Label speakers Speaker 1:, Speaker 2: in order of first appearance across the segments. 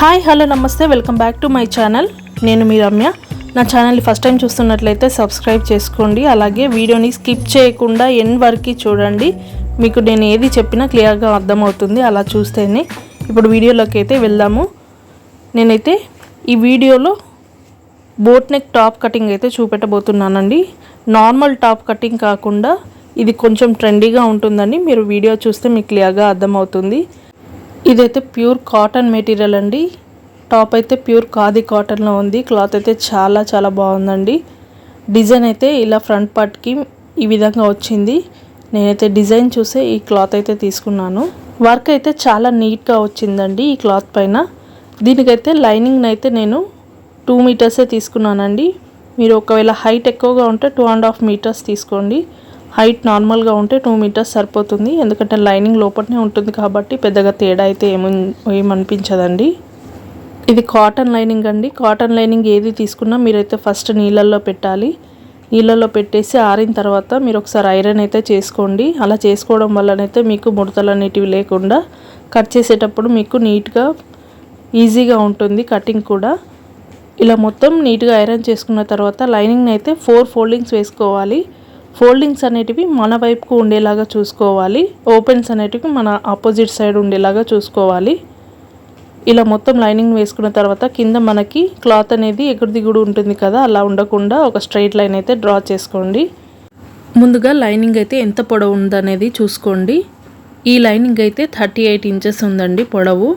Speaker 1: Hi hello నమస్తే welcome back to my channel. నేను మీ రమ్య. నా ఛానల్ని ఫస్ట్ టైం చూస్తున్నట్లయితే సబ్స్క్రైబ్ చేసుకోండి. అలాగే వీడియోని స్కిప్ చేయకుండా ఎన్ వరకు చూడండి. మీకు నేను ఏది చెప్పినా క్లియర్గా అర్థమవుతుంది. అలా చూస్తేనే ఇప్పుడు వీడియోలోకి అయితే వెళ్దాము. నేనైతే ఈ వీడియోలో బోట్ నెక్ టాప్ కటింగ్ అయితే చూపెట్టబోతున్నానండి. నార్మల్ టాప్ కటింగ్ కాకుండా ఇది కొంచెం ట్రెండీగా ఉంటుందండి మీరు వీడియో చూస్తే మీకు క్లియర్గా అర్థమవుతుంది. ఇదైతే ప్యూర్ కాటన్ మెటీరియల్ అండి. టాప్ అయితే ప్యూర్ ఖాదీ కాటన్లో ఉంది. క్లాత్ అయితే చాలా చాలా బాగుందండి. డిజైన్ అయితే ఇలా ఫ్రంట్ పార్ట్కి ఈ విధంగా వచ్చింది. నేనైతే డిజైన్ చూసే ఈ క్లాత్ అయితే తీసుకున్నాను. వర్క్ అయితే చాలా నీట్గా వచ్చిందండి ఈ క్లాత్ పైన. దీనికైతే లైనింగ్ అయితే నేను టూ మీటర్సే తీసుకున్నానండి. మీరు ఒకవేళ హైట్ ఎక్కువగా ఉంటే టూ అండ్ హాఫ్ మీటర్స్ తీసుకోండి. హైట్ నార్మల్గా ఉంటే టూ మీటర్స్ సరిపోతుంది. ఎందుకంటే లైనింగ్ లోపలనే ఉంటుంది కాబట్టి పెద్దగా తేడా అయితే ఏమి ఏమనిపించదండి. ఇది కాటన్ లైనింగ్ అండి. కాటన్ లైనింగ్ ఏది తీసుకున్నా మీరైతే ఫస్ట్ నీళ్ళల్లో పెట్టాలి. నీళ్ళల్లో పెట్టేసి ఆరిన తర్వాత మీరు ఒకసారి ఐరన్ అయితే చేసుకోండి. అలా చేసుకోవడం వల్లనైతే మీకు ముడతలు అనేటివి లేకుండా కట్ చేసేటప్పుడు మీకు నీట్గా ఈజీగా ఉంటుంది కటింగ్ కూడా. ఇలా మొత్తం నీట్గా ఐరన్ చేసుకున్న తర్వాత లైనింగ్ అయితే ఫోర్ ఫోల్డింగ్స్ వేసుకోవాలి. ఫోల్డింగ్స్ అనేటివి మన వైపుకు ఉండేలాగా చూసుకోవాలి. ఓపెన్స్ అనేటివి మన ఆపోజిట్ సైడ్ ఉండేలాగా చూసుకోవాలి. ఇలా మొత్తం లైనింగ్ వేసుకున్న తర్వాత కింద మనకి క్లాత్ అనేది ఎగుడు దిగుడు ఉంటుంది కదా అలా ఉండకుండా ఒక స్ట్రైట్ లైన్ అయితే డ్రా చేసుకోండి. ముందుగా లైనింగ్ అయితే ఎంత పొడవు ఉందనేది చూసుకోండి. ఈ లైనింగ్ అయితే థర్టీ ఎయిట్ ఇంచెస్ ఉందండి పొడవు.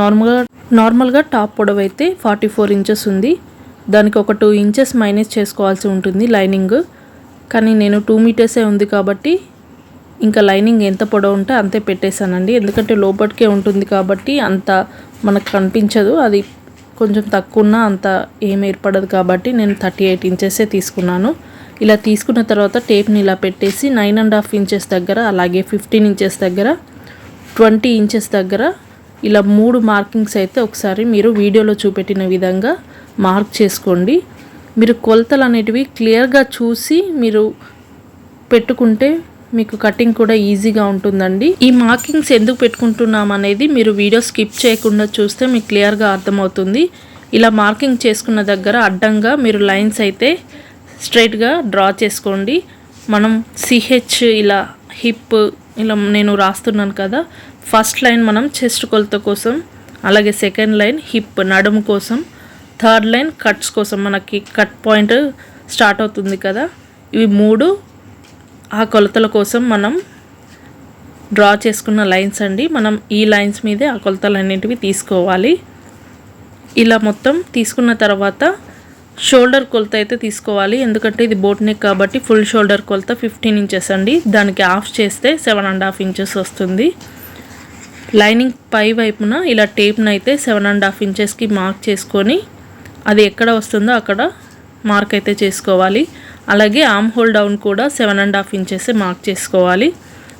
Speaker 1: నార్మల్గా నార్మల్గా టాప్ పొడవు అయితే ఫార్టీ ఫోర్ ఇంచెస్ ఉంది. దానికి ఒక టూ ఇంచెస్ మైనస్ చేసుకోవాల్సి ఉంటుంది లైనింగ్. కానీ నేను టూ మీటర్సే ఉంది కాబట్టి ఇంకా లైనింగ్ ఎంత పొడవు ఉంటే అంతే పెట్టేశానండి. ఎందుకంటే లోపలికే ఉంటుంది కాబట్టి అంత మనకు కనిపించదు. అది కొంచెం తక్కువ ఉన్నా అంత ఏం ఏర్పడదు కాబట్టి నేను థర్టీ ఎయిట్ ఇంచెసే తీసుకున్నాను. ఇలా తీసుకున్న తర్వాత టేప్ని ఇలా పెట్టేసి నైన్ అండ్ హాఫ్ ఇంచెస్ దగ్గర అలాగే ఫిఫ్టీన్ ఇంచెస్ దగ్గర ట్వంటీ ఇంచెస్ దగ్గర ఇలా మూడు మార్కింగ్స్ అయితే ఒకసారి మీరు వీడియోలో చూపెట్టిన విధంగా మార్క్ చేసుకోండి. మీరు కొలతలు అనేటివి క్లియర్గా చూసి మీరు పెట్టుకుంటే మీకు కటింగ్ కూడా ఈజీగా ఉంటుందండి. ఈ మార్కింగ్స్ ఎందుకు పెట్టుకుంటున్నాం అనేది మీరు వీడియో స్కిప్ చేయకుండా చూస్తే మీకు క్లియర్గా అర్థమవుతుంది. ఇలా మార్కింగ్ చేసుకున్న దగ్గర అడ్డంగా మీరు లైన్స్ అయితే స్ట్రైట్గా డ్రా చేసుకోండి. మనం సిహెచ్ ఇలా హిప్ ఇలా నేను రాస్తున్నాను కదా ఫస్ట్ లైన్ మనం చెస్ట్ కొలత కోసం అలాగే సెకండ్ లైన్ హిప్ నడుము కోసం థర్డ్ లైన్ కట్స్ కోసం మనకి కట్ పాయింట్ స్టార్ట్ అవుతుంది కదా. ఇవి మూడు ఆ కొలతల కోసం మనం డ్రా చేసుకున్న లైన్స్ అండి. మనం ఈ లైన్స్ మీదే ఆ కొలతలు అనేటివి తీసుకోవాలి. ఇలా మొత్తం తీసుకున్న తర్వాత షోల్డర్ కొలత అయితే తీసుకోవాలి. ఎందుకంటే ఇది బోట్ నెక్ కాబట్టి ఫుల్ షోల్డర్ కొలత ఫిఫ్టీన్ ఇంచెస్ అండి. దానికి ఆఫ్ చేస్తే సెవెన్ అండ్ హాఫ్ ఇంచెస్ వస్తుంది. లైనింగ్ పై వైపున ఇలా టేప్ను అయితే సెవెన్ అండ్ హాఫ్ ఇంచెస్కి మార్క్ చేసుకొని అది ఎక్కడ వస్తుందో అక్కడ మార్క్ అయితే చేసుకోవాలి. అలాగే ఆమ్ హోల్ డౌన్ కూడా seven and half inches mark చేసుకోవాలి.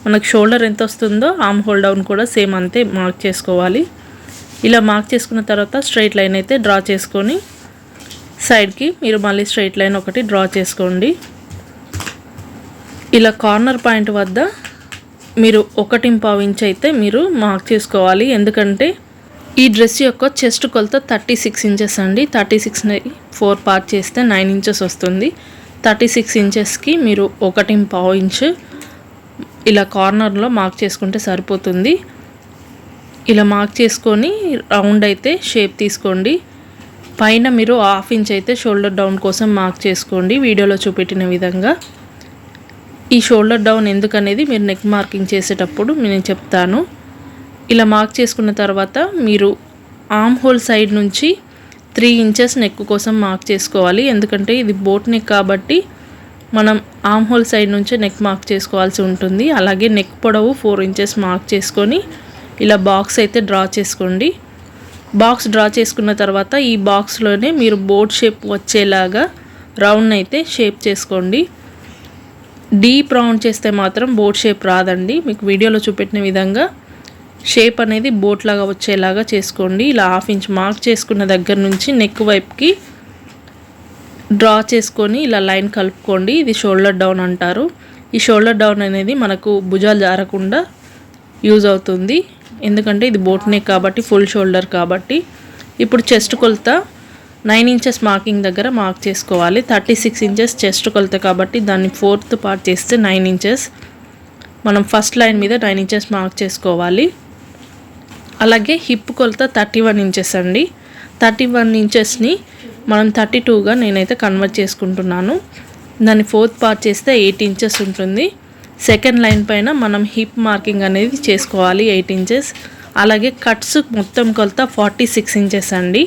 Speaker 1: మనకు షోల్డర్ ఎంత వస్తుందో ఆమ్ హోల్ డౌన్ కూడా సేమ్ అంతే మార్క్ చేసుకోవాలి. ఇలా మార్క్ చేసుకున్న తర్వాత స్ట్రైట్ లైన్ అయితే డ్రా చేసుకొని సైడ్కి మీరు మళ్ళీ స్ట్రైట్ లైన్ ఒకటి డ్రా చేసుకోండి. ఇలా కార్నర్ పాయింట్ వద్ద మీరు ఒకటి పావు ఇంచ్ అయితే మీరు మార్క్ చేసుకోవాలి. ఎందుకంటే ఈ డ్రెస్ యొక్క చెస్ట్ కొలత థర్టీ సిక్స్ ఇంచెస్ అండి. థర్టీ సిక్స్ ఫోర్ పార్ట్ చేస్తే నైన్ ఇంచెస్ వస్తుంది. థర్టీ సిక్స్ ఇంచెస్కి మీరు ఒకటి పావు ఇంచ్ ఇలా కార్నర్లో మార్క్ చేసుకుంటే సరిపోతుంది. ఇలా మార్క్ చేసుకొని రౌండ్ అయితే షేప్ తీసుకోండి. పైన మీరు హాఫ్ ఇంచ్ అయితే షోల్డర్ డౌన్ కోసం మార్క్ చేసుకోండి. వీడియోలో చూపెట్టిన విధంగా. ఈ షోల్డర్ డౌన్ ఎందుకనేది మీరు నెక్ మార్కింగ్ చేసేటప్పుడు నేను చెప్తాను. ఇలా మార్క్ చేసుకున్న తర్వాత మీరు ఆమ్ హోల్ సైడ్ నుంచి త్రీ ఇంచెస్ నెక్ కోసం మార్క్ చేసుకోవాలి. ఎందుకంటే ఇది బోట్ నెక్ కాబట్టి మనం ఆమ్ హోల్ సైడ్ నుంచే నెక్ మార్క్ చేసుకోవాల్సి ఉంటుంది. అలాగే నెక్ పొడవు ఫోర్ ఇంచెస్ మార్క్ చేసుకొని ఇలా బాక్స్ అయితే డ్రా చేసుకోండి. బాక్స్ డ్రా చేసుకున్న తర్వాత ఈ బాక్స్లోనే మీరు బోట్ షేప్ వచ్చేలాగా రౌండ్ అయితే షేప్ చేసుకోండి. డీప్ రౌండ్ చేస్తే మాత్రం బోట్ షేప్ రాదండి. మీకు వీడియోలో చూపెట్టిన విధంగా షేప్ అనేది బోట్ లాగా వచ్చేలాగా చేసుకోండి. ఇలా హాఫ్ ఇంచ్ మార్క్ చేసుకున్న దగ్గర నుంచి నెక్ వైపుకి డ్రా చేసుకొని ఇలా లైన్ కలుపుకోండి. ఇది షోల్డర్ డౌన్ అంటారు. ఈ షోల్డర్ డౌన్ అనేది మనకు భుజాలు జారకుండా యూజ్ అవుతుంది. ఎందుకంటే ఇది బోట్ నెక్ కాబట్టి ఫుల్ షోల్డర్ కాబట్టి. ఇప్పుడు చెస్ట్ కొలత నైన్ ఇంచెస్ మార్కింగ్ దగ్గర మార్క్ చేసుకోవాలి. థర్టీ సిక్స్ ఇంచెస్ చెస్ట్ కొలత కాబట్టి దాన్ని ఫోర్త్ పార్ట్ చేస్తే నైన్ ఇంచెస్. మనం ఫస్ట్ లైన్ మీద నైన్ ఇంచెస్ మార్క్ చేసుకోవాలి. అలాగే హిప్ కొలత థర్టీ వన్ ఇంచెస్ అండి. థర్టీ వన్ ఇంచెస్ని మనం థర్టీ టూగా నేనైతే కన్వర్ట్ చేసుకుంటున్నాను. దాన్ని ఫోర్త్ పార్ట్ చేస్తే ఎయిట్ ఇంచెస్ ఉంటుంది. సెకండ్ లైన్ పైన మనం హిప్ మార్కింగ్ అనేది చేసుకోవాలి ఎయిట్ ఇంచెస్ అలాగే కట్స్ మొత్తం కొలత ఫార్టీ సిక్స్ ఇంచెస్ అండి.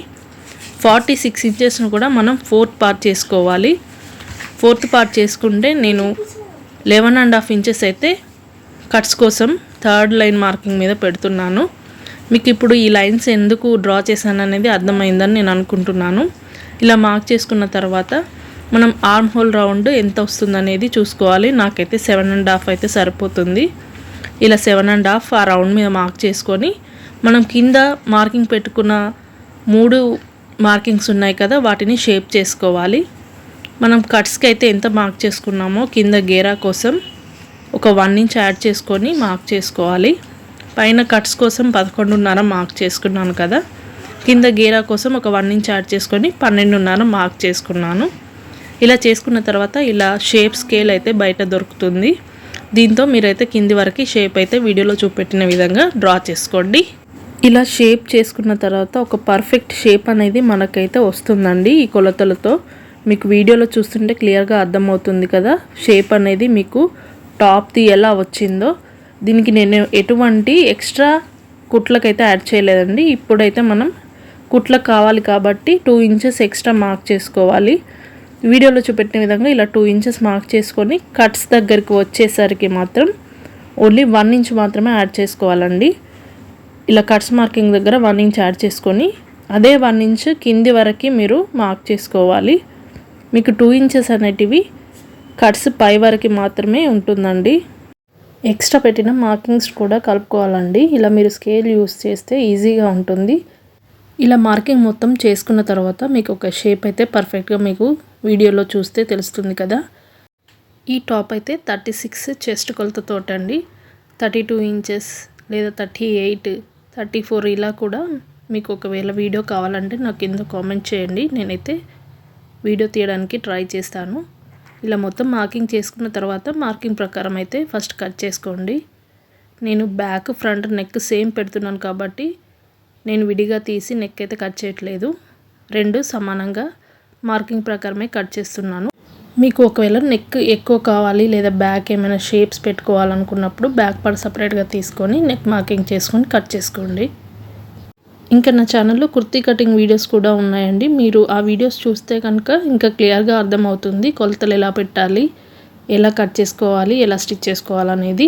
Speaker 1: ఫార్టీ సిక్స్ ఇంచెస్ను కూడా మనం ఫోర్త్ పార్ట్ చేసుకోవాలి. ఫోర్త్ పార్ట్ చేసుకుంటే నేను లెవెన్ అండ్ హాఫ్ ఇంచెస్ అయితే కట్స్ కోసం థర్డ్ లైన్ మార్కింగ్ మీద పెడుతున్నాను. మీకు ఇప్పుడు ఈ లైన్స్ ఎందుకు డ్రా చేశాను అనేది అర్థమైందని నేను అనుకుంటున్నాను. ఇలా మార్క్ చేసుకున్న తర్వాత మనం ఆర్మ్ హోల్ రౌండ్ ఎంత వస్తుంది అనేది చూసుకోవాలి. నాకైతే సెవెన్ అండ్ హాఫ్ అయితే సరిపోతుంది. ఇలా సెవెన్ అండ్ హాఫ్ ఆ రౌండ్ మీద మార్క్ చేసుకొని మనం కింద మార్కింగ్ పెట్టుకున్న మూడు మార్కింగ్స్ ఉన్నాయి కదా వాటిని షేప్ చేసుకోవాలి. మనం కట్స్కి అయితే ఎంత మార్క్ చేసుకున్నామో కింద గేరా కోసం ఒక వన్ ఇంచ్ యాడ్ చేసుకొని మార్క్ చేసుకోవాలి. పైన కట్స్ కోసం పదకొండున్నర మార్క్ చేసుకున్నాను కదా. కింద గేరా కోసం ఒక వన్ ఇంచ్ యాడ్ చేసుకొని పన్నెండున్నర మార్క్ చేసుకున్నాను. ఇలా చేసుకున్న తర్వాత ఇలా షేప్ స్కేల్ అయితే బయట దొరుకుతుంది. దీంతో మీరైతే కింది వరకు షేప్ అయితే వీడియోలో చూపెట్టిన విధంగా డ్రా చేసుకోండి. ఇలా షేప్ చేసుకున్న తర్వాత ఒక పర్ఫెక్ట్ షేప్ అనేది మనకైతే వస్తుందండి ఈ కొలతలతో. మీకు వీడియోలో చూస్తుంటే క్లియర్గా అర్థమవుతుంది కదా. షేప్ అనేది మీకు టాప్ది ఎలా వచ్చిందో. దీనికి నేను ఎటువంటి ఎక్స్ట్రా కుట్లకైతే యాడ్ చేయలేదండి. ఇప్పుడైతే మనం కుట్లకు కావాలి కాబట్టి టూ ఇంచెస్ ఎక్స్ట్రా మార్క్ చేసుకోవాలి. వీడియోలో చూపెట్టిన విధంగా ఇలా టూ ఇంచెస్ మార్క్ చేసుకొని కట్స్ దగ్గరికి వచ్చేసరికి మాత్రం ఓన్లీ వన్ ఇంచ్ మాత్రమే యాడ్ చేసుకోవాలండి. ఇలా కట్స్ మార్కింగ్ దగ్గర వన్ ఇంచ్ యాడ్ చేసుకొని అదే వన్ ఇంచ్ కింది వరకు మీరు మార్క్ చేసుకోవాలి. మీకు టూ ఇంచెస్ అనేటివి కట్స్ పై వరకు మాత్రమే ఉంటుందండి. ఎక్స్ట్రా పెట్టిన మార్కింగ్స్ కూడా కలుపుకోవాలండి. ఇలా మీరు స్కేల్ యూస్ చేస్తే ఈజీగా ఉంటుంది. ఇలా మార్కింగ్ మొత్తం చేసుకున్న తర్వాత మీకు ఒక షేప్ అయితే పర్ఫెక్ట్గా మీకు వీడియోలో చూస్తే తెలుస్తుంది కదా. ఈ టాప్ అయితే థర్టీ సిక్స్ చెస్ట్ కొలతతోటండి థర్టీ టూ ఇంచెస్ లేదా థర్టీ ఎయిట్ థర్టీ ఫోర్ ఇలా కూడా మీకు ఒకవేళ వీడియో కావాలంటే నాకు కింద కామెంట్ చేయండి. నేనైతే వీడియో తీయడానికి ట్రై చేస్తాను. ఇలా మొత్తం మార్కింగ్ చేసుకున్న తర్వాత మార్కింగ్ ప్రకారం అయితే ఫస్ట్ కట్ చేసుకోండి. నేను బ్యాక్ ఫ్రంట్ నెక్ సేమ్ పెడుతున్నాను కాబట్టి నేను విడిగా తీసి నెక్ అయితే కట్ చేయట్లేదు. రెండు సమానంగా మార్కింగ్ ప్రకారమే కట్ చేస్తున్నాను. మీకు ఒకవేళ నెక్ ఎక్కువ కావాలి లేదా బ్యాక్ ఏమైనా షేప్స్ పెట్టుకోవాలనుకున్నప్పుడు బ్యాక్ పార్ట్ సపరేట్గా తీసుకొని నెక్ మార్కింగ్ చేసుకొని కట్ చేసుకోండి. ఇంకా నా ఛానల్లో కుర్తీ కటింగ్ వీడియోస్ కూడా ఉన్నాయండి. మీరు ఆ వీడియోస్ చూస్తే కనుక ఇంకా క్లియర్గా అర్థమవుతుంది కొలతలు ఎలా పెట్టాలి ఎలా కట్ చేసుకోవాలి ఎలా స్టిచ్ చేసుకోవాలనేది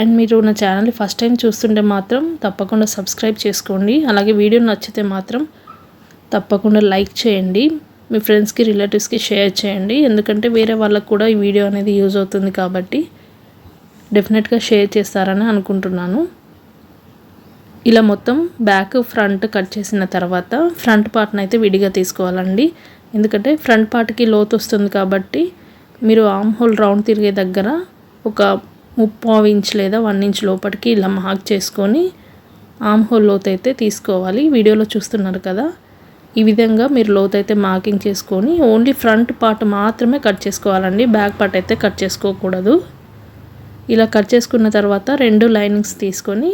Speaker 1: అండ్ మీరు నా ఛానల్ ఫస్ట్ టైం చూస్తుంటే మాత్రం తప్పకుండా సబ్స్క్రైబ్ చేసుకోండి. అలాగే వీడియో నచ్చితే మాత్రం తప్పకుండా లైక్ చేయండి. మీ ఫ్రెండ్స్కి రిలేటివ్స్కి షేర్ చేయండి. ఎందుకంటే వేరే వాళ్ళకు కూడా ఈ వీడియో అనేది యూజ్ అవుతుంది కాబట్టి డెఫినెట్గా షేర్ చేస్తారని అనుకుంటున్నాను. ఇలా మొత్తం బ్యాక్ ఫ్రంట్ కట్ చేసిన తర్వాత ఫ్రంట్ పార్ట్ని అయితే విడిగా తీసుకోవాలండి. ఎందుకంటే ఫ్రంట్ పార్ట్కి లోతు వస్తుంది కాబట్టి మీరు ఆమ్ హోల్ రౌండ్ తిరిగే దగ్గర ఒక ముప్పావు ఇంచ్ లేదా వన్ ఇంచ్ లోపలికి ఇలా మార్క్ చేసుకొని ఆమ్ హోల్ లోతు అయితే తీసుకోవాలి. వీడియోలో చూస్తున్నారు కదా. ఈ విధంగా మీరు లోతైతే మార్కింగ్ చేసుకొని ఓన్లీ ఫ్రంట్ పార్ట్ మాత్రమే కట్ చేసుకోవాలండి. బ్యాక్ పార్ట్ అయితే కట్ చేసుకోకూడదు. ఇలా కట్ చేసుకున్న తర్వాత రెండు లైనింగ్స్ తీసుకొని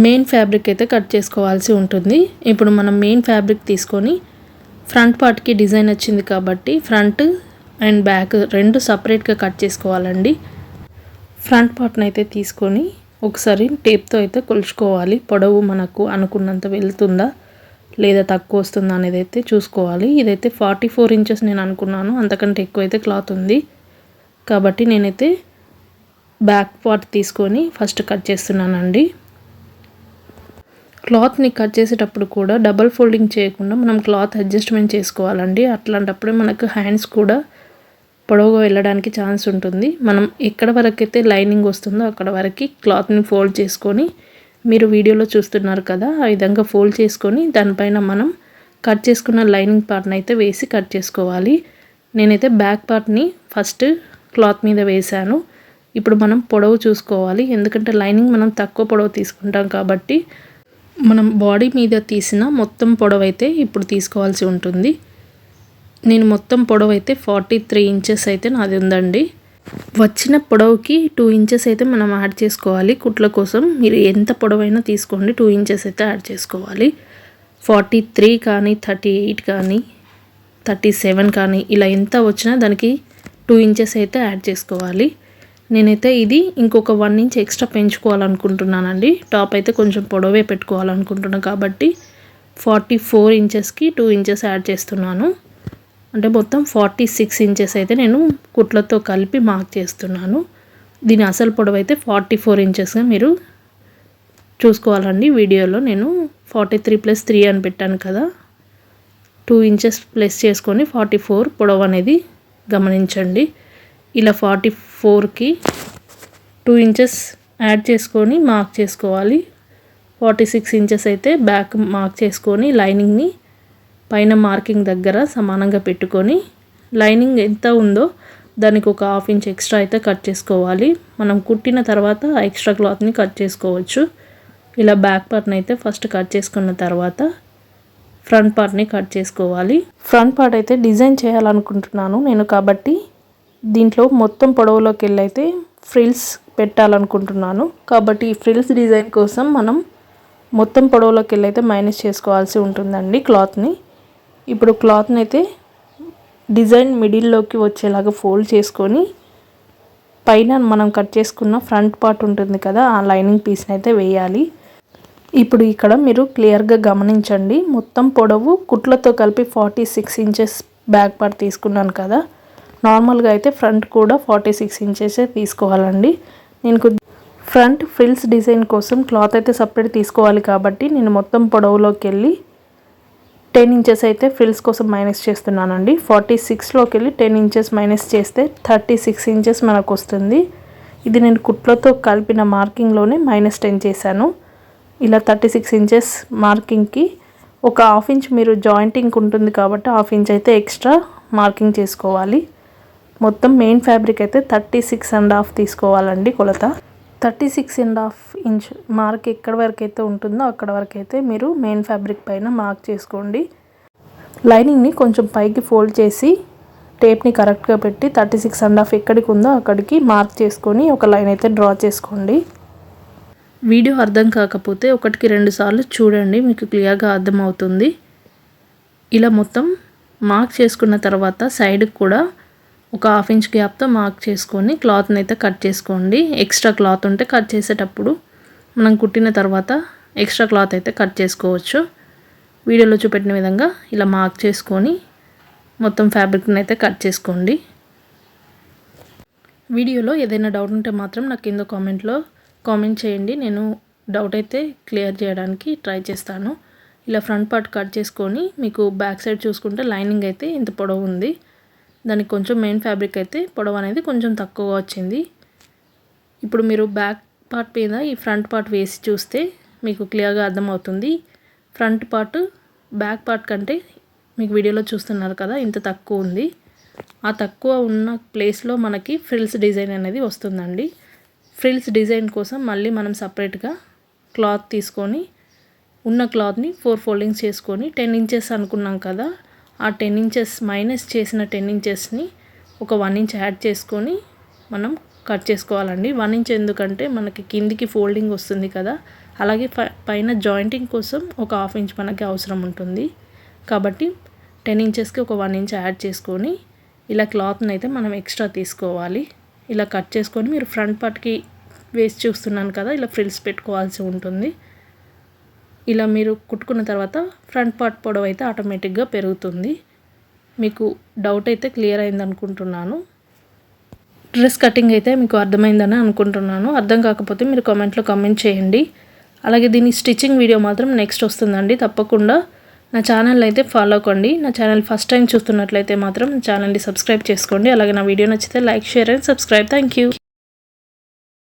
Speaker 1: మెయిన్ ఫ్యాబ్రిక్ అయితే కట్ చేసుకోవాల్సి ఉంటుంది. ఇప్పుడు మనం మెయిన్ ఫ్యాబ్రిక్ తీసుకొని ఫ్రంట్ పార్ట్కి డిజైన్ వచ్చింది కాబట్టి ఫ్రంట్ అండ్ బ్యాక్ రెండు సపరేట్గా కట్ చేసుకోవాలండి. ఫ్రంట్ పార్ట్ని అయితే తీసుకొని ఒకసారి టేప్తో అయితే కొలుచుకోవాలి. పొడవు మనకు అనుకున్నంత వెళ్తుందా లేదా తక్కువ వస్తుందా అనేది అయితే చూసుకోవాలి. ఇదైతే ఫార్టీ ఫోర్ ఇంచెస్ నేను అనుకున్నాను. అంతకంటే ఎక్కువ అయితే క్లాత్ ఉంది. కాబట్టి నేనైతే బ్యాక్ పార్ట్ తీసుకొని ఫస్ట్ కట్ చేస్తున్నానండి. క్లాత్ని కట్ చేసేటప్పుడు కూడా డబల్ ఫోల్డింగ్ చేయకుండా మనం క్లాత్ అడ్జస్ట్మెంట్ చేసుకోవాలండి. అట్లాంటప్పుడే మనకు హ్యాండ్స్ కూడా పొడవుగా వెళ్ళడానికి ఛాన్స్ ఉంటుంది. మనం ఎక్కడ వరకైతే లైనింగ్ వస్తుందో అక్కడ వరకు క్లాత్ని ఫోల్డ్ చేసుకొని మీరు వీడియోలో చూస్తున్నారు కదా ఆ విధంగా ఫోల్డ్ చేసుకొని దానిపైన మనం కట్ చేసుకున్న లైనింగ్ పార్ట్ని అయితే వేసి కట్ చేసుకోవాలి. నేనైతే బ్యాక్ పార్ట్ని ఫస్ట్ క్లాత్ మీద వేశాను. ఇప్పుడు మనం పొడవు చూసుకోవాలి. ఎందుకంటే లైనింగ్ మనం తక్కువ పొడవు తీసుకుంటాం కాబట్టి మనం బాడీ మీద తీసిన మొత్తం పొడవు అయితే ఇప్పుడు తీసుకోవాల్సి ఉంటుంది. నేను మొత్తం పొడవు అయితే ఫార్టీ త్రీ ఇంచెస్ అయితే నాది ఉందండి. వచ్చిన పొడవుకి టూ ఇంచెస్ అయితే మనం యాడ్ చేసుకోవాలి. కుట్ల కోసం మీరు ఎంత పొడవైనా తీసుకోండి టూ ఇంచెస్ అయితే యాడ్ చేసుకోవాలి. ఫార్టీ త్రీ కానీ థర్టీ ఎయిట్ కానీ థర్టీ సెవెన్ కానీ ఇలా ఎంత వచ్చినా దానికి టూ ఇంచెస్ అయితే యాడ్ చేసుకోవాలి. నేనైతే ఇది ఇంకొక వన్ ఇంచ్ ఎక్స్ట్రా పెంచుకోవాలనుకుంటున్నానండి. టాప్ అయితే కొంచెం పొడవే పెట్టుకోవాలనుకుంటున్నాను కాబట్టి ఫార్టీ ఫోర్ ఇంచెస్కి టూ ఇంచెస్ యాడ్ చేస్తున్నాను. అంటే మొత్తం ఫార్టీ సిక్స్ ఇంచెస్ అయితే నేను కుట్లతో కలిపి మార్క్ చేస్తున్నాను. దీని అసలు పొడవు అయితే ఫార్టీ ఫోర్ ఇంచెస్గా మీరు చూసుకోవాలండి. వీడియోలో నేను ఫార్టీ త్రీ ప్లస్ త్రీ అని పెట్టాను కదా. టూ ఇంచెస్ ప్లస్ చేసుకొని ఫార్టీ ఫోర్ పొడవు అనేది గమనించండి. ఇలా ఫార్టీ ఫోర్కి టూ ఇంచెస్ యాడ్ చేసుకొని మార్క్ చేసుకోవాలి. ఫార్టీ సిక్స్ ఇంచెస్ అయితే బ్యాక్ మార్క్ చేసుకొని లైనింగ్ని పైన మార్కింగ్ దగ్గర సమానంగా పెట్టుకొని లైనింగ్ ఎంత ఉందో దానికి ఒక హాఫ్ ఇంచ్ ఎక్స్ట్రా అయితే కట్ చేసుకోవాలి. మనం కుట్టిన తర్వాత ఎక్స్ట్రా క్లాత్ని కట్ చేసుకోవచ్చు. ఇలా బ్యాక్ పార్ట్ని అయితే ఫస్ట్ కట్ చేసుకున్న తర్వాత ఫ్రంట్ పార్ట్ని కట్ చేసుకోవాలి. ఫ్రంట్ పార్ట్ అయితే డిజైన్ చేయాలనుకుంటున్నాను నేను కాబట్టి దీంట్లో మొత్తం పొడవులోకి వెళ్ళైతే ఫ్రిల్స్ పెట్టాలనుకుంటున్నాను. కాబట్టి ఈ ఫ్రిల్స్ డిజైన్ కోసం మనం మొత్తం పొడవులోకి వెళ్ళి అయితే మైనస్ చేసుకోవాల్సి ఉంటుందండి క్లాత్ని. ఇప్పుడు క్లాత్ని అయితే డిజైన్ మిడిల్లోకి వచ్చేలాగా ఫోల్డ్ చేసుకొని పైన మనం కట్ చేసుకున్న ఫ్రంట్ పార్ట్ ఉంటుంది కదా ఆ లైనింగ్ పీస్ని అయితే వేయాలి. ఇప్పుడు ఇక్కడ మీరు క్లియర్గా గమనించండి మొత్తం పొడవు కుట్లతో కలిపి forty six inches back part తీసుకున్నాను కదా. నార్మల్గా అయితే ఫ్రంట్ కూడా ఫార్టీ సిక్స్ ఇంచెసే తీసుకోవాలండి. నేను ఫ్రంట్ ఫ్రిల్స్ డిజైన్ కోసం క్లాత్ అయితే సపరేట్ తీసుకోవాలి కాబట్టి నేను మొత్తం పొడవులోకి వెళ్ళి టెన్ ఇంచెస్ అయితే ఫ్రిల్స్ కోసం మైనస్ చేస్తున్నానండి. ఫార్టీ సిక్స్లోకి వెళ్ళి టెన్ ఇంచెస్ మైనస్ చేస్తే థర్టీ సిక్స్ ఇంచెస్ మనకు వస్తుంది ఇది నేను కుట్లతో కలిపిన మార్కింగ్లోనే మైనస్ టెన్ చేశాను. ఇలా థర్టీ సిక్స్ ఇంచెస్ మార్కింగ్కి ఒక హాఫ్ ఇంచ్ మీరు జాయింటింగ్ ఉంటుంది కాబట్టి హాఫ్ ఇంచ్ అయితే ఎక్స్ట్రా మార్కింగ్ చేసుకోవాలి. మొత్తం మెయిన్ ఫ్యాబ్రిక్ అయితే థర్టీ సిక్స్ అండ్ హాఫ్ తీసుకోవాలండి కొలత. Thirty six and half inch mark ఎక్కడి వరకు అయితే ఉంటుందో అక్కడ వరకు అయితే మీరు మెయిన్ ఫ్యాబ్రిక్ పైన మార్క్ చేసుకోండి. లైనింగ్ని కొంచెం పైకి ఫోల్డ్ చేసి టేప్ని కరెక్ట్గా పెట్టి థర్టీ సిక్స్ అండ్ హాఫ్ ఎక్కడికి ఉందో అక్కడికి మార్క్ చేసుకొని ఒక లైన్ అయితే డ్రా చేసుకోండి. వీడియో అర్థం కాకపోతే ఒకటికి రెండు సార్లు చూడండి మీకు క్లియర్గా అర్థమవుతుంది. ఇలా మొత్తం మార్క్ చేసుకున్న తర్వాత సైడ్కి కూడా ఒక హాఫ్ ఇంచ్ గ్యాప్తో మార్క్ చేసుకొని క్లాత్ని అయితే కట్ చేసుకోండి. ఎక్స్ట్రా క్లాత్ ఉంటే కట్ చేసేటప్పుడు మనం కుట్టిన తర్వాత ఎక్స్ట్రా క్లాత్ అయితే కట్ చేసుకోవచ్చు. వీడియోలో చూపెట్టిన విధంగా ఇలా మార్క్ చేసుకొని మొత్తం ఫ్యాబ్రిక్ని అయితే కట్ చేసుకోండి. వీడియోలో ఏదైనా డౌట్ ఉంటే మాత్రం నాకు కింద కామెంట్లో కామెంట్ చేయండి. నేను డౌట్ అయితే క్లియర్ చేయడానికి ట్రై చేస్తాను. ఇలా ఫ్రంట్ పార్ట్ కట్ చేసుకొని మీకు బ్యాక్ సైడ్ చూసుకుంటే లైనింగ్ అయితే ఇంత పొడవు ఉంది. దానికి కొంచెం మెయిన్ ఫ్యాబ్రిక్ అయితే పొడవు అనేది కొంచెం తక్కువగా వచ్చింది. ఇప్పుడు మీరు బ్యాక్ పార్ట్ మీద ఈ ఫ్రంట్ పార్ట్ వేసి చూస్తే మీకు క్లియర్గా అర్థమవుతుంది. ఫ్రంట్ పార్ట్ బ్యాక్ పార్ట్ కంటే మీకు వీడియోలో చూస్తున్నారు కదా ఇంత తక్కువ ఉంది. ఆ తక్కువ ఉన్న ప్లేస్లో మనకి ఫ్రిల్స్ డిజైన్ అనేది వస్తుందండి. ఫ్రిల్స్ డిజైన్ కోసం మళ్ళీ మనం సపరేట్గా క్లాత్ తీసుకొని ఉన్న క్లాత్ని ఫోర్ ఫోల్డింగ్స్ చేసుకొని టెన్ ఇంచెస్ అనుకున్నాం కదా ఆ టెన్ ఇంచెస్ మైనస్ చేసిన టెన్ ఇంచెస్ని ఒక వన్ ఇంచ్ యాడ్ చేసుకొని మనం కట్ చేసుకోవాలండి. వన్ ఇంచ్ ఎందుకంటే మనకి కిందికి ఫోల్డింగ్ వస్తుంది కదా. అలాగే పైన జాయింటింగ్ కోసం ఒక హాఫ్ ఇంచ్ మనకి అవసరం ఉంటుంది. కాబట్టి టెన్ ఇంచెస్కి ఒక వన్ ఇంచ్ యాడ్ చేసుకొని ఇలా క్లాత్ని అయితే మనం ఎక్స్ట్రా తీసుకోవాలి. ఇలా కట్ చేసుకొని మీరు ఫ్రంట్ పార్ట్కి వేసి చూస్తున్నాను కదా ఇలా ఫ్రిల్స్ పెట్టుకోవాల్సి ఉంటుంది. ఇలా మీరు కుట్టుకున్న తర్వాత ఫ్రంట్ పార్ట్ పొడవు అయితే ఆటోమేటిక్గా పెరుగుతుంది. మీకు డౌట్ అయితే క్లియర్ అయింది అనుకుంటున్నాను డ్రెస్ కటింగ్ అయితే మీకు అర్థమైందని అనుకుంటున్నాను. అర్థం కాకపోతే మీరు కామెంట్లో కామెంట్ చేయండి. అలాగే దీని స్టిచ్చింగ్ వీడియో మాత్రం నెక్స్ట్ వస్తుందండి. తప్పకుండా నా ఛానల్ అయితే ఫాలో అవ్వండి. నా ఛానల్ ఫస్ట్ టైం చూస్తున్నట్లయితే మాత్రం ఛానల్ని సబ్స్క్రైబ్ చేసుకోండి. అలాగే నా వీడియో నచ్చితే like share and subscribe. Thank you.